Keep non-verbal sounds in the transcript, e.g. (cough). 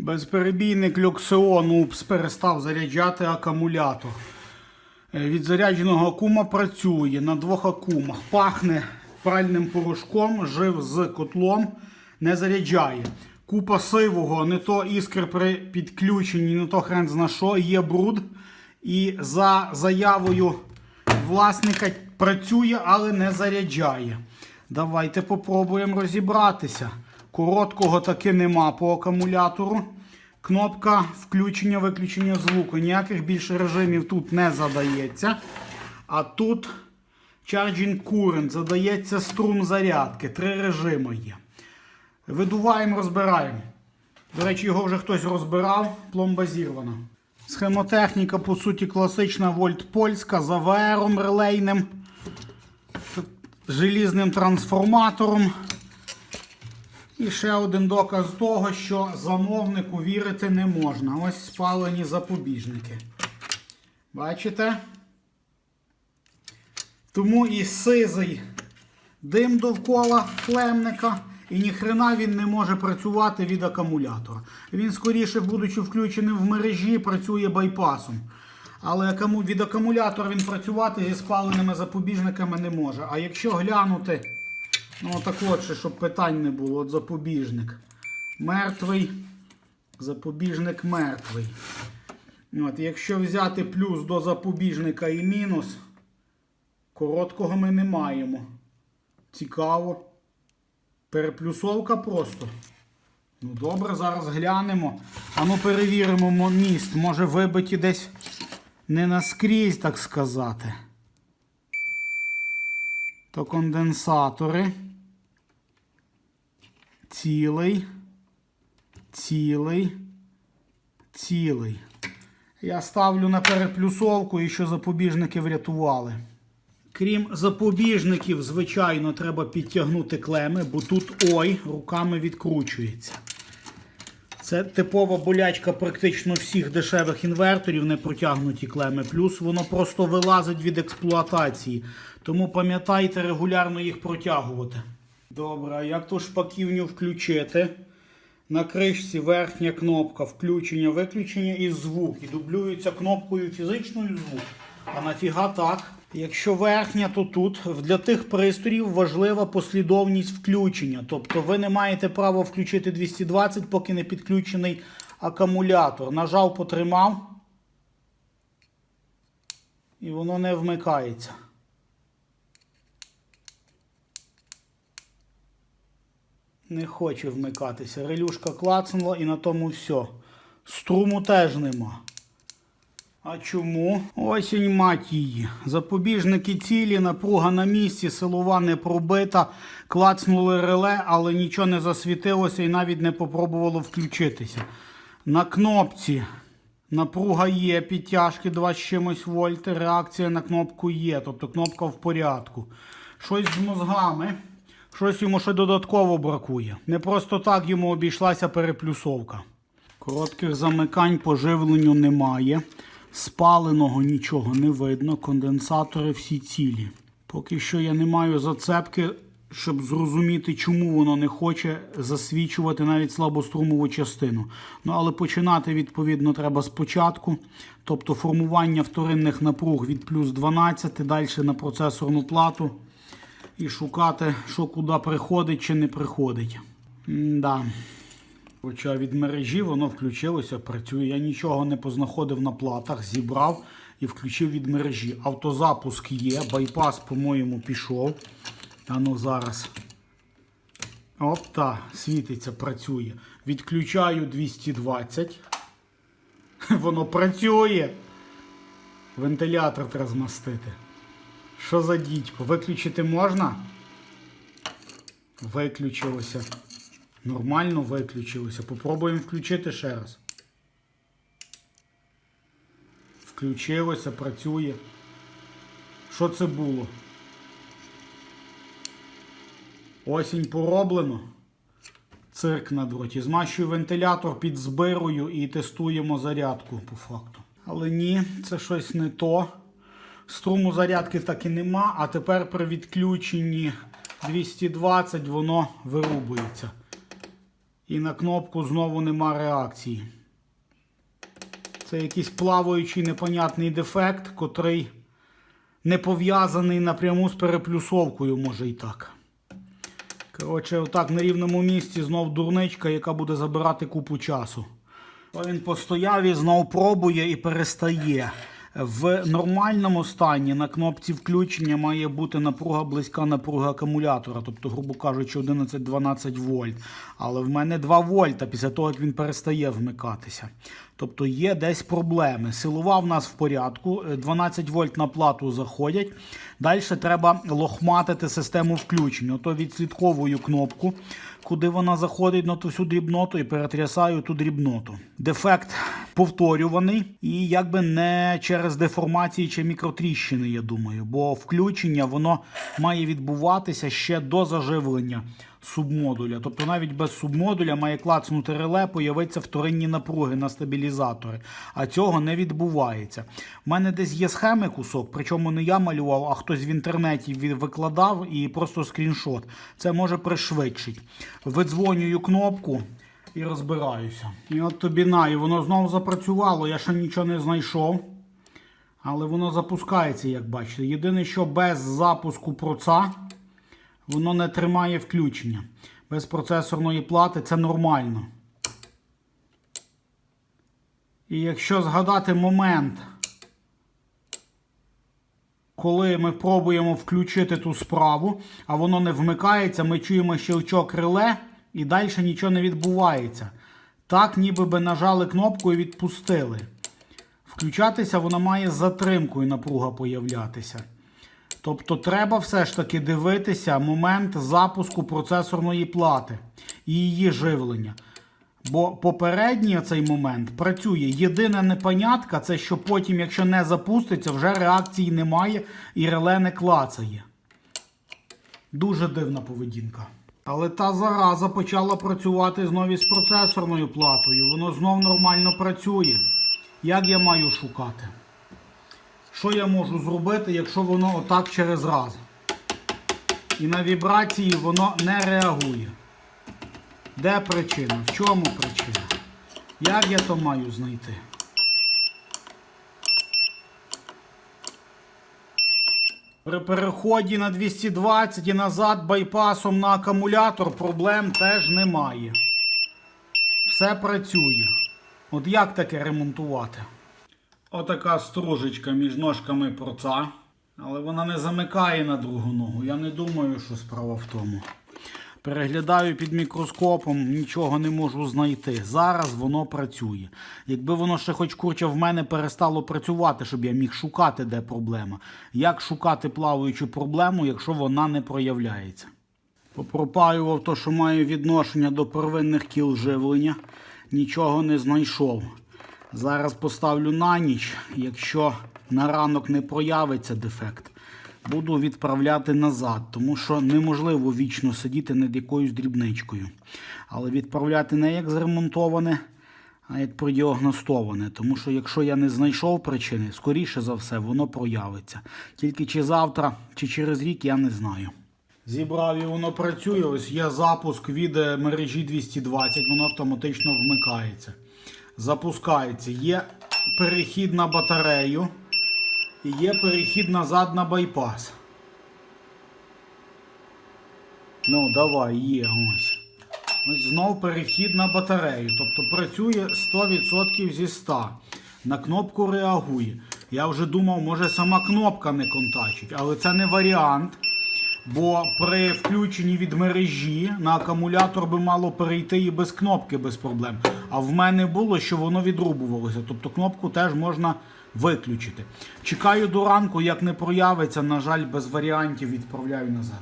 Безперебійник Люксеон УПС перестав заряджати акумулятор. Е, Від зарядженого акума працює на двох акумах. Пахне пральним порошком, жив з котлом, не заряджає. Купа сивого, не то іскри при підключенні, не то хрен зна що, є бруд. І за заявою власника працює, але не заряджає. Давайте попробуємо розібратися. Короткого таки нема по акумулятору. Кнопка включення-виключення звуку. Ніяких більше режимів тут не задається. А тут Charging Current задається струм зарядки. Три режими є. Видуваємо, розбираємо. До речі, його вже хтось розбирав, пломба зірвана. Схемотехніка, по суті, класична вольт польська з АВРом релейним, желізним трансформатором. І ще один доказ того, що замовнику вірити не можна. Ось спалені запобіжники. Бачите? Тому і сизий дим довкола клемника, і ніхрена він не може працювати від акумулятора. Він, скоріше, будучи включеним в мережі, працює байпасом. Але від акумулятора він працювати зі спаленими запобіжниками не може. А якщо глянути, ну так от щоб питань не було, от запобіжник. Мертвий, запобіжник мертвий. От, якщо взяти плюс до запобіжника і мінус, короткого ми не маємо. Цікаво. Переплюсовка просто. Ну добре, зараз глянемо. А ну перевіримо міст. Може вибиті десь не наскрізь, так сказати. То конденсатори. Цілий. Цілий. Цілий. Я ставлю на переплюсовку і що запобіжники врятували. Крім запобіжників, звичайно, треба підтягнути клеми, бо тут ой, руками відкручується. Це типова болячка практично всіх дешевих інверторів, не протягнуті клеми. Плюс воно просто вилазить від експлуатації. Тому пам'ятайте регулярно їх протягувати. Добре, а як ту шпаківню включити? На кришці верхня кнопка включення-виключення і звук. І дублюється кнопкою фізичною звук. А нафіга так? Якщо верхня, то тут для тих пристроїв важлива послідовність включення. Тобто ви не маєте права включити 220, поки не підключений акумулятор. Нажав, потримав. І воно не вмикається. Не хоче вмикатися. Релюшка клацнула і на тому все. Струму теж нема. А чому? Осінь мать її. Запобіжники цілі, напруга на місці, силова не пробита, клацнули реле, але нічого не засвітилося і навіть не попробувало включитися. На кнопці напруга є, підтяжки 2 з чимось вольти, реакція на кнопку є, тобто кнопка в порядку. Щось з мозгами. Щось йому ще додатково бракує. Не просто так йому обійшлася переплюсовка. Коротких замикань по живленню немає. Спаленого нічого не видно. Конденсатори всі цілі. Поки що я не маю зацепки, щоб зрозуміти, чому воно не хоче засвічувати навіть слабострумову частину. Ну, але починати, відповідно, треба спочатку. Тобто формування вторинних напруг від плюс 12, далі на процесорну плату і шукати, що куди приходить чи не приходить. Да. Хоча від мережі воно включилося, працює. Я нічого не познаходив на платах, зібрав і включив від мережі. Автозапуск є, байпас, по-моєму, пішов. А ну зараз. Оп, та, світиться, працює. Відключаю 220. (laughs) Воно працює. Вентилятор треба змастити. Що за дідько? Виключити можна? Виключилося. Нормально виключилося. Попробуємо включити ще раз. Включилося, працює. Що це було? Осінь пороблено. Цирк на дроті. Змащую вентилятор під збирою і тестуємо зарядку по факту. Але ні, це щось не то. Струму зарядки так і нема, а тепер при відключенні 220 воно вирубується. І на кнопку знову нема реакції. Це якийсь плаваючий непонятний дефект, котрий не пов'язаний напряму з переплюсовкою, може і так. Коротше, отак на рівному місці знов дурничка, яка буде забирати купу часу. То Він постояв і знов пробує і перестає. В нормальному стані на кнопці включення має бути напруга близька напруги акумулятора, тобто, грубо кажучи, 11-12 вольт. Але в мене 2 вольта після того, як він перестає вмикатися. Тобто є десь проблеми. Силова в нас в порядку, е, 12 вольт на плату заходять. Далі треба лохматити систему включення. Ото відслідковую кнопку, куди вона заходить на ту всю дрібноту і перетрясаю ту дрібноту. Дефект повторюваний і якби не через деформації чи мікротріщини, я думаю, бо включення воно має відбуватися ще до заживлення субмодуля. Тобто навіть без субмодуля має клацнути реле, появиться вторинні напруги на стабілізатори. А цього не відбувається. У мене десь є схеми кусок, причому не я малював, а хтось в інтернеті викладав і просто скріншот. Це може пришвидшить. Видзвонюю кнопку. І розбираюся. І от тобі на, і воно знову запрацювало. Я ще нічого не знайшов. Але воно запускається, як бачите. Єдине, що без запуску проца воно не тримає включення. Без процесорної плати це нормально. І якщо згадати момент, коли ми пробуємо включити ту справу, а воно не вмикається, ми чуємо щелчок реле і далі нічого не відбувається. Так, ніби би нажали кнопку і відпустили. Включатися вона має з затримкою напруга появлятися. Тобто треба все ж таки дивитися момент запуску процесорної плати і її живлення. Бо попередній цей момент працює. Єдина непонятка це, що потім, якщо не запуститься, вже реакції немає і реле не клацає. Дуже дивна поведінка. Але та зараза почала працювати знову з процесорною платою. Воно знов нормально працює. Як я маю шукати? Що я можу зробити, якщо воно отак через раз? І на вібрації воно не реагує. Де причина? В чому причина? Як я то маю знайти? При переході на 220 і назад байпасом на акумулятор проблем теж немає. Все працює. От як таке ремонтувати? Отака стружечка між ножками проца. Але вона не замикає на другу ногу. Я не думаю, що справа в тому. Переглядаю під мікроскопом, нічого не можу знайти. Зараз воно працює. Якби воно ще хоч курча в мене перестало працювати, щоб я міг шукати, де проблема. Як шукати плаваючу проблему, якщо вона не проявляється? Попропаював то, що має відношення до первинних кіл живлення. Нічого не знайшов. Зараз поставлю на ніч. Якщо на ранок не проявиться дефект, буду відправляти назад, тому що неможливо вічно сидіти над якоюсь дрібничкою. Але відправляти не як зремонтоване, а як продіагностоване. Тому що якщо я не знайшов причини, скоріше за все, воно проявиться. Тільки чи завтра, чи через рік, я не знаю. Зібрав і воно працює. Ось є запуск від мережі 220, воно автоматично вмикається. Запускається. Є перехід на батарею і є перехід назад на байпас. Ну, давай, є ось. Ось знов перехід на батарею. Тобто працює 100% зі 100. На кнопку реагує. Я вже думав, може сама кнопка не контачить, але це не варіант. Бо при включенні від мережі на акумулятор би мало перейти і без кнопки без проблем. А в мене було, що воно відрубувалося. Тобто кнопку теж можна виключити. Чекаю до ранку, як не проявиться, на жаль, без варіантів відправляю назад.